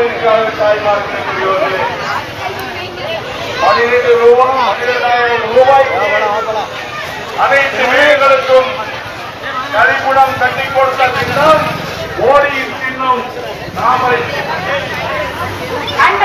கோடிக்கான தாய்மார்கள் பெரியோர்களே பன்னிரண்டு ரூபாய் பன்னிரெண்டாயிரம் ரூபாய் அனைத்து வீடுகளுக்கும் கரிகுடம் கட்டி கொடுத்த திட்டம் ஓடியின் சின்னம் நாமரை. அந்த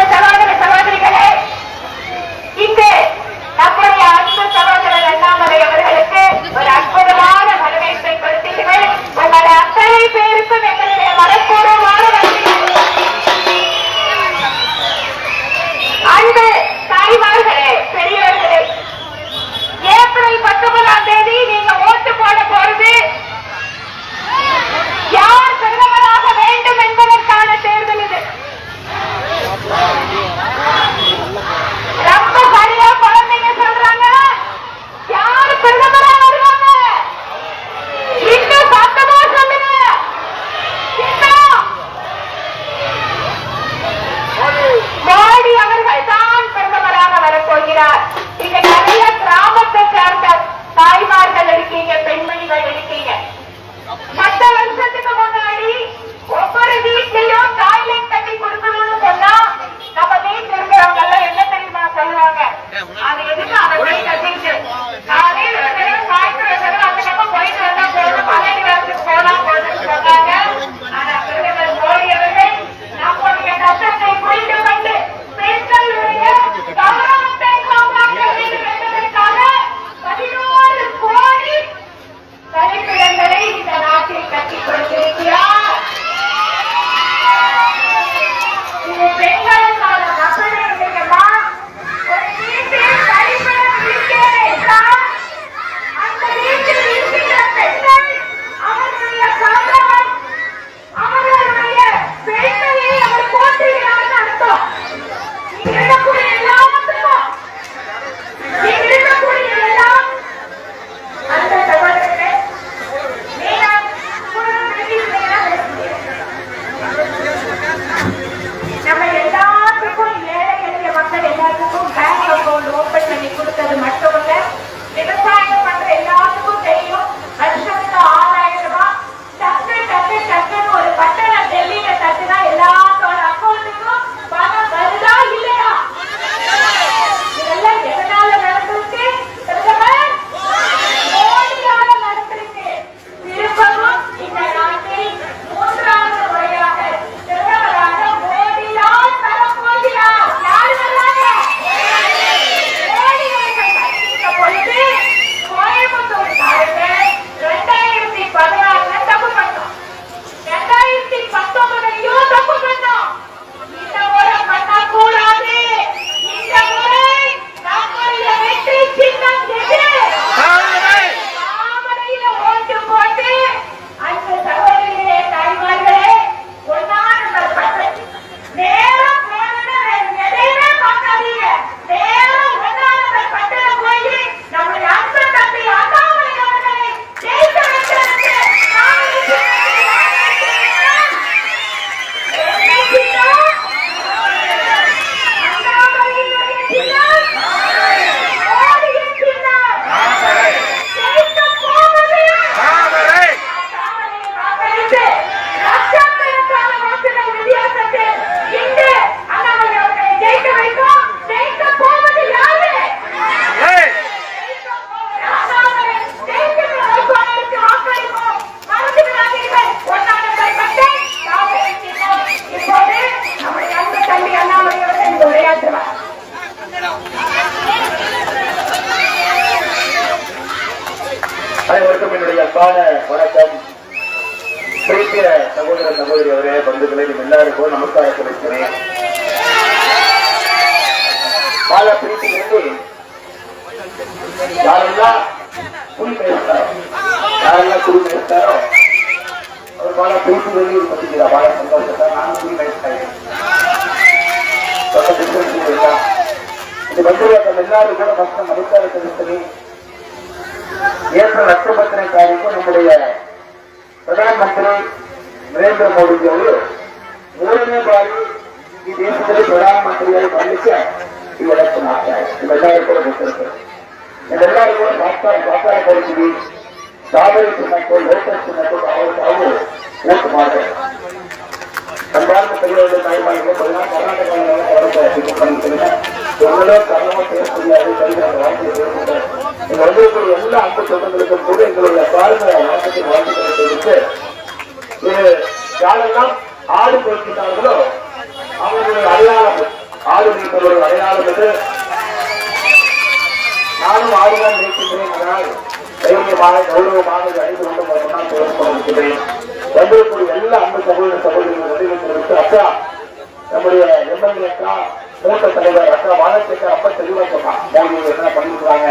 சகோதர சகோதரி அவரே பந்துகளை எல்லாருக்கும் நமஸ்காரம் செலுத்தினேன் பால பிரீத்திலிருந்து யாரெல்லாம் குடி பேசுறாரோ யாரெல்லாம் குடி பேசுறாரோ அவர் பால பிரீத்தி வெளியில் பத்திக்கிறா பால சந்தோஷத்தை நான் குடி பேசுறேன் இந்த ಪ್ರಧಾನ ಮಂತ್ರಿ ನರೇಂದ್ರ ಮೋದಿ ಅವರು ಮೂರನೇ ಬಾರಿ ಈ ದೇಶದಲ್ಲಿ ಪ್ರಧಾನಮಂತ್ರಿಯಾಗಿ ಬರಲಿಕ್ಕೆ ಈ ಎಲೆಕ್ಷನ್ ಆಗ್ತಾ ಇದೆ ನಿಮ್ಮೆಲ್ಲರಿಗೂ ಕೂಡ ಗೊತ್ತಿರುತ್ತೆ ನಿಮ್ಮೆಲ್ಲರಿಗೂ ಸಹಕಾರ ಸಹಕಾರ ಕೊಡ್ತೀವಿ ಸಾವಿರ ಚಿನ್ನಕ್ಕೂ ಲೋಕಲ್ ಚಿನ್ನಕ್ಕೂ ತಾವು ತಾವು ಓಟ್ ಮಾಡಬೇಕು ಸಂಧಾನ ತೆಗೆಯುವುದು ತಾಯಿ ಮಾಡಿದ್ರೆ ಕರ್ನಾಟಕವನ್ನು ಕರ್ನಾಟಕ ಎಲ್ಲ ಹಕ್ಕು ಸ್ವತಂತ್ರಕ್ಕೂ ಕೂಡ சகோதர சகோதரிகள் உதவி தெரிவித்து அக்கா நம்முடைய எம்எல்ஏ அக்கா மூத்த தலைவர் அக்கா வாழச்சேக்கர் அப்ப தெளிவா சொன்னா மோடி என்ன பண்ணிருக்காங்க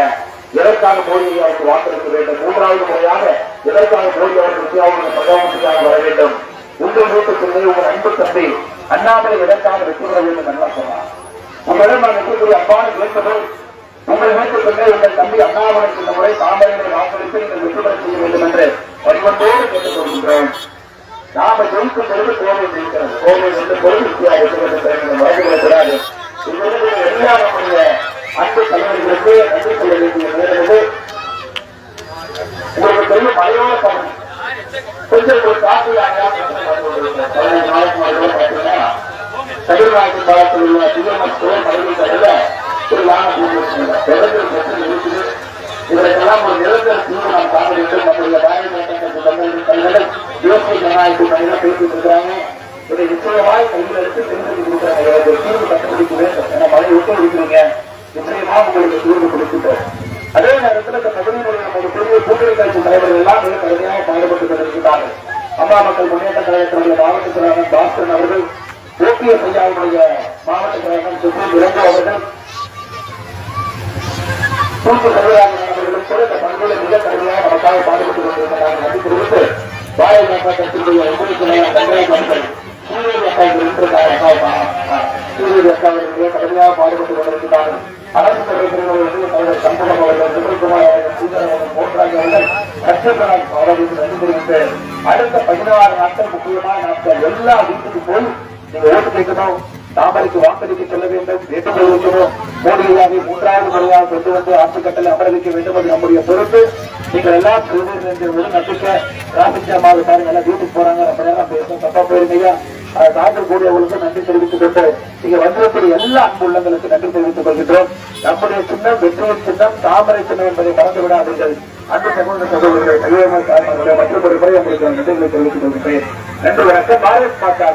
எதற்காக மோடி அவருக்கு வாக்களிக்க வேண்டும்? மூன்றாவது முறையாக எதற்காக மோடி அவர்களுக்கு அவருடைய பிரதம வர வேண்டும்? உங்கள் மூத்த வீட்டுக்குள்ளே உங்கள் அன்பு தம்பி அண்ணாமலை எதற்காக வெற்றி பெற வேண்டும் என்று சொன்னார். உங்களிடம் நான் இருக்கக்கூடிய அன்பான கேட்பது உங்கள் மூத்த வீட்டுக்குள்ளே உங்கள் தம்பி அண்ணாமலை இந்த முறை தாமரை வாக்களித்து நீங்கள் வெற்றி பெற செய்ய வேண்டும் என்று வடிவத்தோடு கேட்டுக் கொள்கின்றோம் நாம ஜெயிக்கும் பொழுது கோவை ஜெயிக்கிறது. கோவை வந்து பொருள் வித்தியாக வெற்றி பெற்ற மறந்துவிடக்கூடாது இங்கிருந்து எல்லா நம்முடைய அன்பு தலைவர்களுக்கு நன்றி சொல்ல வேண்டிய நேரம் உங்களுக்கு பெரிய மலையோட தமிழ் கொஞ்சம் ஒரு காட்டு யாரையா பதினைந்து பாலத்தில் உள்ள சிஎம்எஸ் பல்கலைக்கழகத்தில் ஒரு வாகனம் பூஜை தொடர்ந்து எல்லாம் மிக கடுமையாக பாடுபட்டுக் கொண்டிருக்கிறார்கள் அம்மா மக்கள் முன்னேற்ற கழகத்தினுடைய மாவட்ட தலைவர் பாஸ்கரன் அவர்கள் ஓபிஎஸ் ஐயாவுடைய மாவட்ட தலைவர் சுப்ரீம் இளங்கோ அவர்கள் தூக்கு தலைவராக அவர்களும் கூட இந்த பணிகளை மிக கடுமையாக நமக்காக பாடுபட்டுக் கொண்டிருக்கிறார்கள் என்று குறித்து பாரதிய ஜனதா கட்சியினுடைய ஒவ்வொரு தலைவர் தங்கை மக்கள் சூரிய அக்கா இருந்திருக்காங்க சூரிய அக்கா அவர்கள் மிக கடுமையாக பாடுபட்டுக் கொண்டிருக்கிறார்கள். அரசு தலைவர்கள் தலைவர் சம்பளம் அவர்கள் சுப்பிரகுமார் அவர்கள் சீதரன் அவர்கள் அவர்களுக்கு நன்றி தெரிவித்து அடுத்த பதினாறு நாட்கள் முக்கியமான நாட்கள் எல்லா வீட்டுக்கு போய் நீங்க ஓட்டு கேட்கணும் தாமரைக்கு வாக்களிக்க செல்ல வேண்டும் வேண்டுகோள் வைக்கணும் மோடியாவை மூன்றாவது முறையாக கொண்டு வந்து ஆட்சி கட்டளை அமர வைக்க வேண்டும் அது நம்முடைய பொறுப்பு நீங்கள் எல்லாம் செய்வீர்கள் நம்பிக்கை பாருங்க எல்லாம் வீட்டுக்கு போறாங்க ரொம்ப நேரம் பேசணும் தப்பா போயிருந்தீங்க அதை கூடியவர்களுக்கு நன்றி தெரிவித்துக் கொண்டு நீங்க வந்திருக்கிற எல்லா அன்பு உள்ளங்களுக்கு நன்றி தெரிவித்துக் கொள்கின்றோம். நம்முடைய சின்னம் வெற்றியின் சின்னம் தாமரை சின்னம் என்பதை மறந்து விடாதீர்கள் அன்பு சகோதர சகோதரர்களை கையமாக மற்றொரு முறை உங்களுக்கு நன்றிகளை தெரிவித்துக் கொள்கின்றேன். நன்றி வணக்கம். பாரத் மாதா